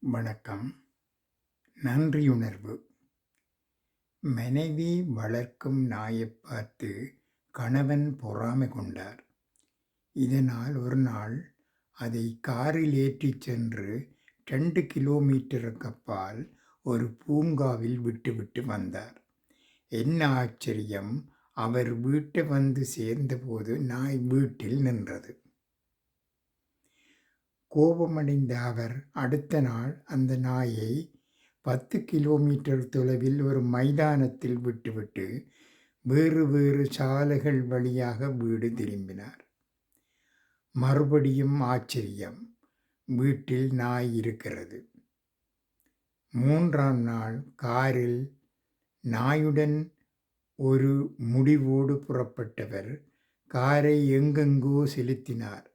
வணக்கம். நன்றியுணர்வு. மனைவி வளர்க்கும் நாயைப் பார்த்து கணவன் பொறாமை கொண்டார். இதனால் ஒரு நாள் அதை காரில் ஏற்றிச் சென்று ரெண்டு கிலோமீட்டருக்கு அப்பால் ஒரு பூங்காவில் விட்டுவிட்டு வந்தார். என்ன ஆச்சரியம் அவர் வீட்டை வந்து சேர்ந்தபோது நாய் வீட்டில் நின்றது. கோபமடைந்த அவர் அடுத்த நாள் அந்த நாயை பத்து கிலோமீட்டர் தொலைவில் ஒரு மைதானத்தில் விட்டுவிட்டு வேறு வேறு சாலைகள் வழியாக வீடு திரும்பினார். மறுபடியும் ஆச்சரியம். வீட்டில் நாய் இருக்கிறது. மூன்றாம் நாள் காரில் நாயுடன் ஒரு முடிவோடு புறப்பட்டவர் காரை எங்கெங்கோ செலுத்தினார்.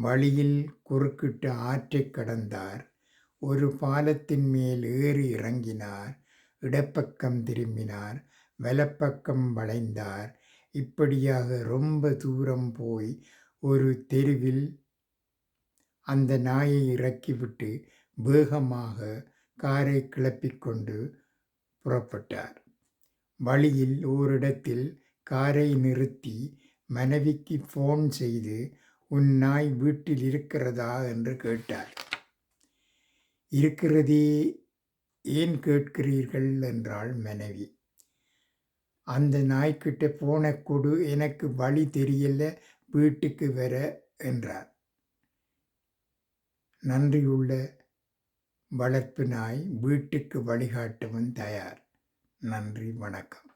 வழியில் குறுக்கிட்டு ஆற்றைக் கடந்தார். ஒரு பாலத்தின் மேல் ஏறி இறங்கினார். இடப்பக்கம் திரும்பினார். வலப்பக்கம் வளைந்தார். இப்படியாக ரொம்ப தூரம் போய் ஒரு தெருவில் அந்த நாயை இறக்கிவிட்டு வேகமாக காரை கிளப்பிக்கொண்டு புறப்பட்டார். வழியில் ஓரிடத்தில் காரை நிறுத்தி மனைவிக்கு ஃபோன் செய்து உன் நாய் வீட்டில் இருக்கிறதா என்று கேட்டார் இருக்கிறதே ஏன் கேட்கிறீர்கள்? என்றாள் மனைவி. அந்த நாய்க்கிட்ட போன கொடு எனக்கு வழி தெரியல வீட்டுக்கு வர என்றார். நன்றியுள்ள வளர்ப்பு நாய் வீட்டுக்கு வழிகாட்டவும் தயார். நன்றி வணக்கம்.